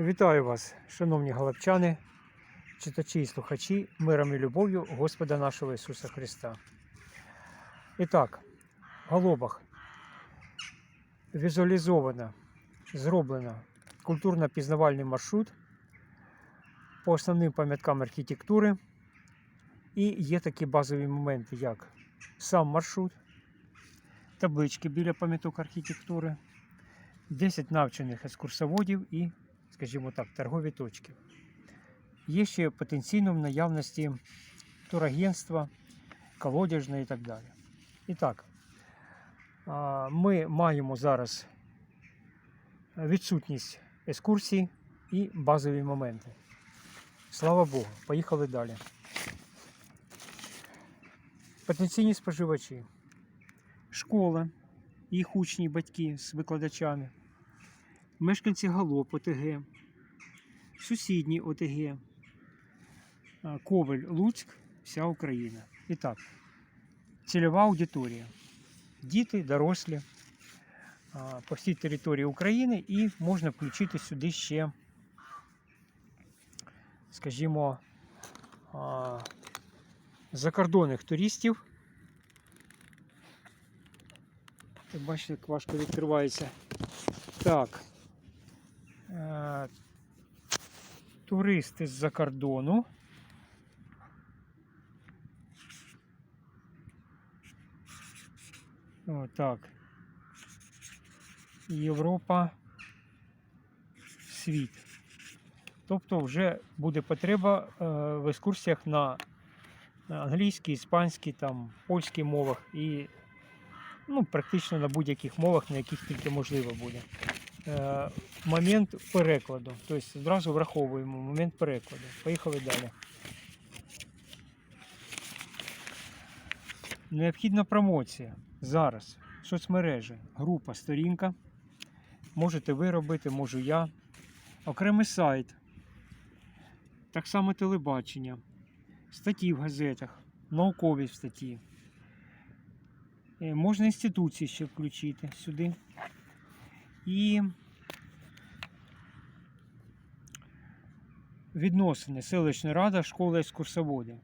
Вітаю вас, шановні галапчани, читачі і слухачі, миром і любов'ю Господа нашого Ісуса Христа. І так, в Голобах візуалізовано, зроблено культурно-пізнавальний маршрут по основним пам'яткам архітектури. І є такі базові моменти, як сам маршрут, таблички біля пам'яток архітектури, 10 навчених екскурсоводів і скажімо так, торгові точки. Є ще потенційно в наявності турагентства, колодяжне і так далі. І так, ми маємо зараз відсутність екскурсій і базові моменти. Слава Богу, поїхали далі. Потенційні споживачі, школа, їх учні, батьки з викладачами, мешканці Галоп ОТГ, сусідні ОТГ, Ковель, Луцьк, вся Україна. І так, цільова аудиторія. Діти, дорослі по всій території України і можна включити сюди ще, скажімо, закордонних туристів. Бачите, як важко відкривається. Так. Е, Туристи з-за кордону. О, так. Європа. Світ. Тобто вже буде потреба е, в екскурсіях на англійській, іспанській, там, польській мовах і ну, практично на будь-яких мовах, на яких тільки можливо буде. Е, момент перекладу. Тобто одразу враховуємо момент перекладу. Поїхали далі. Необхідна промоція. Зараз. Соцмережі, група, сторінка. Можете ви робити, можу я. Окремий сайт. Так само телебачення. Статті в газетах, наукові статті. Е, Можна інституції ще включити сюди. І відносини селищна рада, школа екскурсоводи.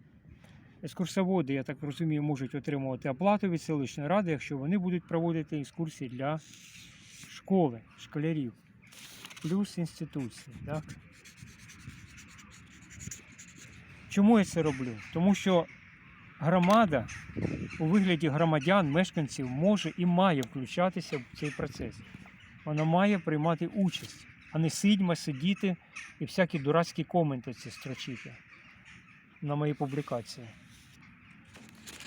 Екскурсоводи, я так розумію, можуть отримувати оплату від селищної ради, якщо вони будуть проводити екскурсії для школи, школярів. Плюс інституції. Так? Чому я це роблю? Тому що громада у вигляді громадян, мешканців може і має включатися в цей процес. Вона має приймати участь, а не сидьма сидіти і всякі дурацькі коменти ці строчити на мої публікації.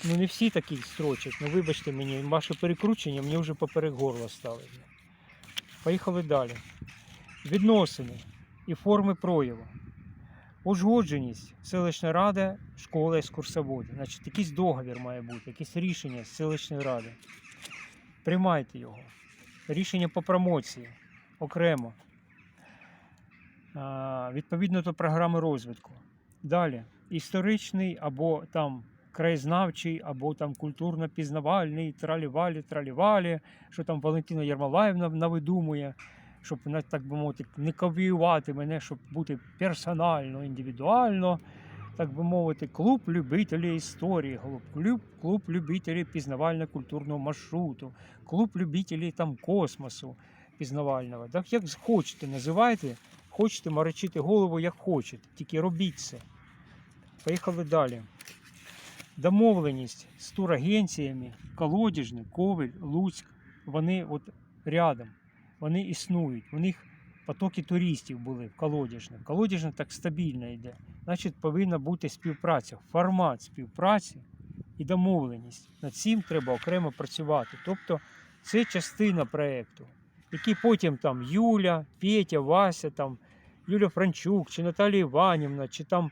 Ну не всі такі строчать, ну вибачте мені, ваше перекручення мені вже поперек горла стали. Поїхали далі. Відносини і форми прояву. Узгодженість, селищна рада, школа екскурсоводів. Значить, якийсь договір має бути, якесь рішення з селищної ради. Приймайте його. Рішення по промоції окремо. Відповідно до програми розвитку. Далі. Історичний або там краєзнавчий, або там культурно-пізнавальний, тралівалі, тралівалі, що там Валентина Єрмолаївна навидумує щоб так би мовити, не копіювати мене, щоб бути персонально, індивідуально, так би мовити, клуб любителів історії, клуб, клуб любителів пізнавально-культурного маршруту, клуб любителів там космосу пізнавального. Так як хочете, називайте, хочете морочити голову, як хочете, тільки робіть це. Поїхали далі. Домовленість з турагенціями, колодіжний, Ковель, Луцьк, вони от рядом вони існують. У них потоки туристів були в колодяжне. Колодяжне так стабільно йде. Значить, повинна бути співпраця, формат співпраці і домовленість. Над цим треба окремо працювати. Тобто це частина проєкту, який потім там Юля, Петя, Вася, там, Юля Франчук, чи Наталія Іванівна, чи там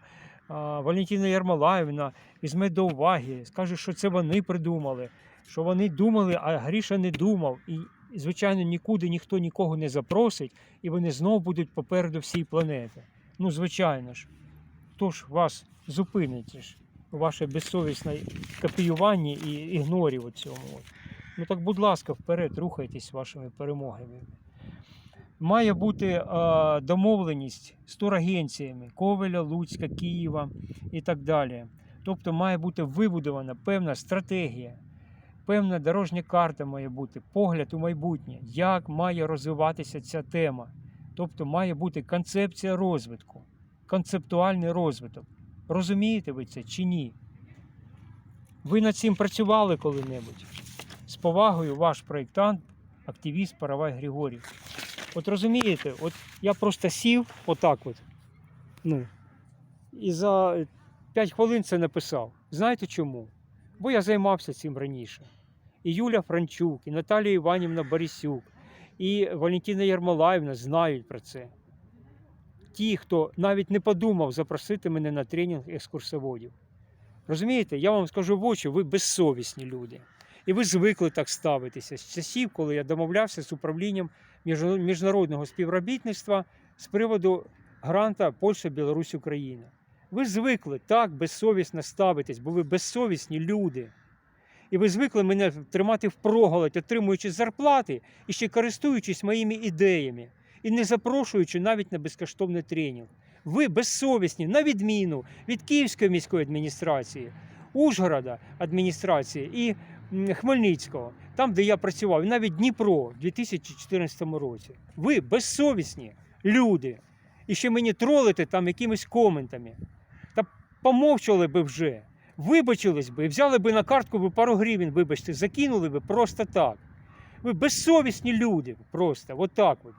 Валентина Ярмолаївна візьме до уваги, скаже, що це вони придумали, що вони думали, а Гріша не думав. І, звичайно, нікуди ніхто нікого не запросить, і вони знову будуть попереду всієї планети. Ну, звичайно ж. Хто ж вас зупинить ж, ваше безсовісне копіювання і ігнорі у цьому. Ну так, будь ласка, вперед, рухайтесь вашими перемогами. Має бути е, домовленість з турагенціями Ковеля, Луцька, Києва і так далі. Тобто має бути вибудована певна стратегія, певна дорожня карта має бути, погляд у майбутнє, як має розвиватися ця тема. Тобто має бути концепція розвитку, концептуальний розвиток. Розумієте ви це чи ні? Ви над цим працювали коли-небудь? З повагою, ваш проєктант, активіст Паравай Григорій. От розумієте, от я просто сів отак от. Ну, і за 5 хвилин це написав. Знаєте чому? Бо я займався цим раніше. І Юля Франчук, і Наталія Іванівна Борисюк, і Валентина Єрмолаївна знають про це. Ті, хто навіть не подумав запросити мене на тренінг екскурсоводів. Розумієте, я вам скажу в очі, ви безсовісні люди. І ви звикли так ставитися з часів, коли я домовлявся з управлінням міжнародного співробітництва з приводу гранта Польща, Білорусь, Україна. Ви звикли так безсовісно ставитись, бо ви безсовісні люди. І ви звикли мене тримати впроголодь, отримуючи зарплати і ще користуючись моїми ідеями, і не запрошуючи навіть на безкоштовний тренінг. Ви безсовісні, на відміну від Київської міської адміністрації, Ужгорода адміністрації і Хмельницького, там, де я працював, і навіть Дніпро в 2014 році. Ви безсовісні люди. І ще мені тролите там якимись коментами. Та помовчали би вже, вибачились би, взяли би на картку би пару гривень, вибачте, закинули би просто так. Ви безсовісні люди, просто, отак от.